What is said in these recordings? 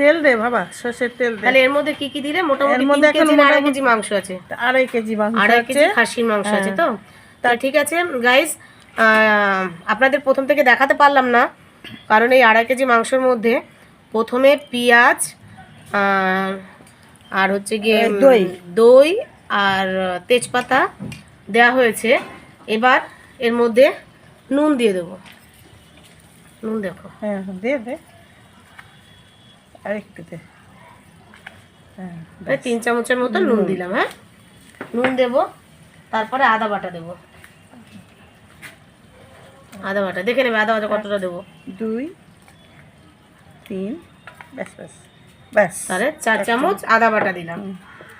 তেল দে বাবা সর্ষের তেল দে। তাহলে এর মধ্যে কি কি দিলে? মোটামুটি মধ্যে এখন আড়াই কেজি মাংস আছে। আড়াই কেজি মাংস আড়াই কেজি খাসির মাংস আছে তো? হ্যাঁ। তা ঠিক আছে গাইস আপনাদের প্রথম থেকে দেখাতে পারলাম না কারণ এই আড়াই কেজি মাংসের মধ্যে প্রথমে পেঁয়াজ আর হচ্ছে গিয়ে দই। দই আর তেজপাতা দেওয়া হয়েছে। এবার এর মধ্যে নুন দিয়ে দেবো। নুন দেখো। হ্যাঁ দে দে। আর দে হ্যাঁ তিন চামচের মতো নুন দিলাম হ্যাঁ? নুন দেব তারপরে আদা বাটা দেব। আদা বাটা দেখে নেবে আদা বাটা কতটা দেবো। দুই তিন ব্যাস ব্যাস ব্যাস। তাহলে চার চামচ আদা বাটা দিলাম।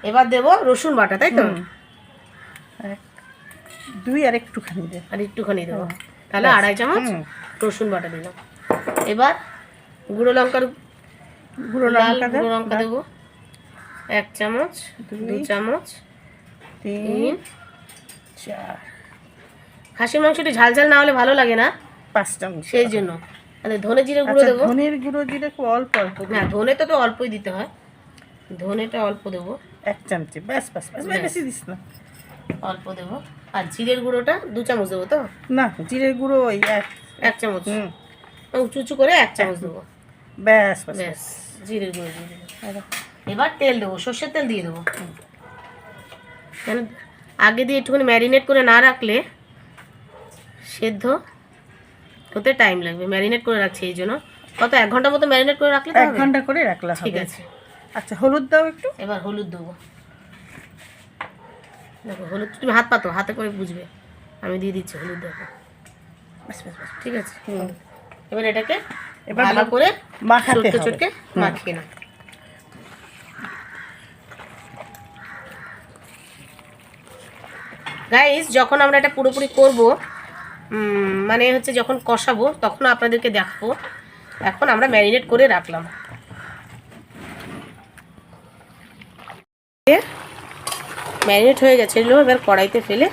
এবার দেব রসুন বাটা তাই তো? দুই আর একটুখানি দে। আর একটুখানি দেবো। তাহলে আড়াই চামচ রসুন বাটা দিলাম। এবার গুঁড়ো লঙ্কার গুঁড়ো লঙ্কা গুঁড়ো লঙ্কা দেবো। এক চামচ দু চামচ তিন চার। খাসির মাংসটি ঝাল ঝাল না হলে ভালো লাগে না। পাঁচ চামচ সেই জন্য। মানে ধনে জিরে গুঁড়ো আচ্ছা দেবো। ধনের গুঁড়ো দিলে খুব অল্প অল্প না ধনে তো তো অল্পই দিতে হয়। ধনেটা অল্প দেবো। এক চামচে ব্যাস ব্যাস ব্যাস। বেশি দিস না। অল্প দেবো। আর জিরের গুঁড়োটা দু চামচ দেবো তো? না জিরের গুঁড়ো ওই এক। এক চামচ। হুম। উঁচু উঁচু করে এক চামচ দেবো। ব্যাস। ব্যাস। জিরের গুঁড়ো দিয়ে দেবো এবার তেল দেবো সর্ষের তেল দিয়ে দেবো। কেন আগে দিয়ে একটুখানি ম্যারিনেট করে না রাখলে সেদ্ধ হতে টাইম লাগবে। ম্যারিনেট করে রাখছি এই জন্য। কত এক ঘণ্টা মতো ম্যারিনেট করে রাখলে এক ঘণ্টা করে রাখলাম ঠিক আছে। আচ্ছা হলুদ দাও একটু। এবার হলুদ দেবো। দেখো হলুদ তুমি হাত পাতো হাতে করে বুঝবে। আমি দিয়ে দিচ্ছি হলুদ দেখো। ব্যাস ব্যাস ব্যাস ঠিক আছে। এবার এটাকে এবার ভালো করে মাখাতে চটকে মাখিয়ে নাও। গাইস যখন আমরা এটা পুরোপুরি করব মানে হচ্ছে যখন কষাবো তখন আপনাদেরকে দেখাবো। এখন আমরা ম্যারিনেট করে রাখলাম। ম্যারিনেট হয়ে গেছে এগুলো এবার কড়াইতে ফেলে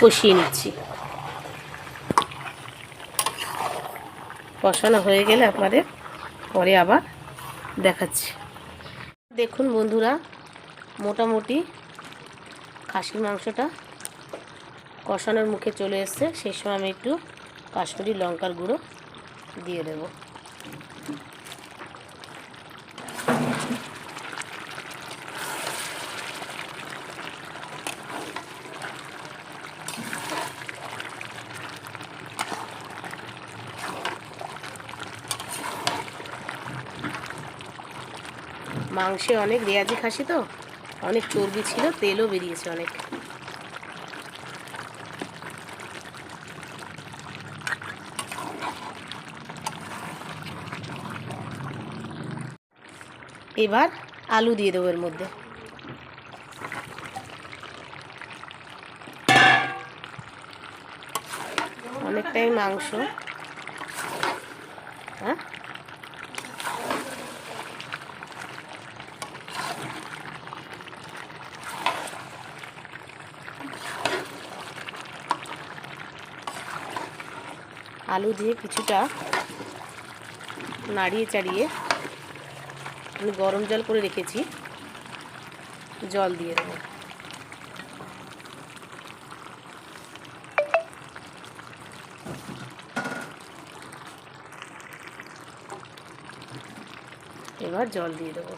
কষিয়ে নিচ্ছি। কষানো হয়ে গেলে আপনাদের পরে আবার দেখাচ্ছি। দেখুন বন্ধুরা, মোটামুটি খাসির মাংসটা কষানোর মুখে চলে এসছে। সেই সময় আমি একটু কাশ্মীরি লঙ্কার গুঁড়ো দিয়ে দেব। মাংসে অনেক রেয়াজি খাসি তো, অনেক চর্বি ছিল, তেলও বেরিয়েছে অনেক। এবার আলু দিয়ে দেবো এর মধ্যে। অনেকটাই মাংস হ্যাঁ আলু দিয়ে কিছুটা নাড়িয়ে চাড়িয়ে আমি গরম জল করে রেখেছি। জল দিয়ে দেবো। এবার জল দিয়ে দেবো।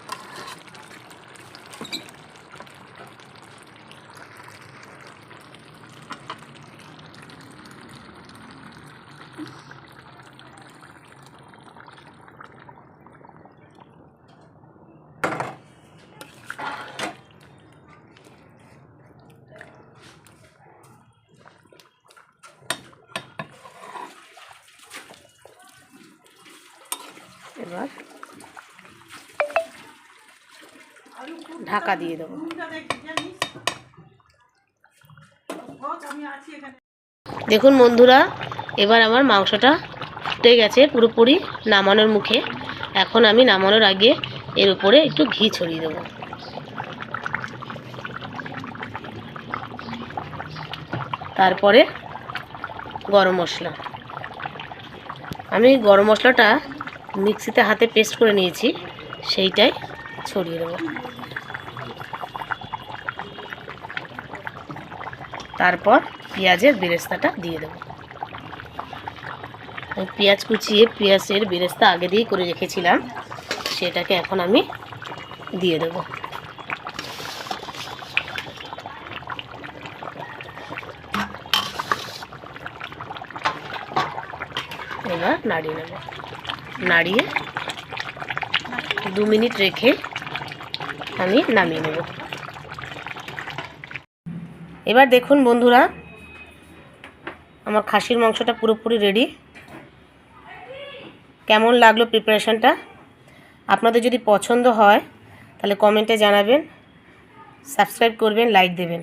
এবার। ঢাকা দিয়ে দেবো। দেখুন বন্ধুরা, এবার আমার মাংসটা ফুটে গেছে পুরোপুরি নামানোর মুখে। এখন আমি নামানোর আগে এর উপরে একটু ঘি ছড়িয়ে দেবো। তারপরে গরম মশলা। আমি গরম মশলাটা মিক্সিতে হাতে পেস্ট করে নিয়েছি, সেইটাই ছড়িয়ে দেবো। তারপর পেঁয়াজের বেরেস্তাটা দিয়ে দেবো। পেঁয়াজ কুচিয়ে পেঁয়াজের বেরেস্তা আগে দিয়েই করে রেখেছিলাম, সেটাকে এখন আমি দিয়ে দেবো। এবার নাড়িয়ে নেব। নাড়িয়ে দু মিনিট রেখে আমি নামিয়ে নেব। এবার দেখুন বন্ধুরা, আমার খাসির মাংসটা পুরোপুরি রেডি কেমন লাগল প্রিপারেশানটা আপনাদের যদি পছন্দ হয়, তাহলে কমেন্টে জানাবেন সাবস্ক্রাইব করবেন লাইক দেবেন।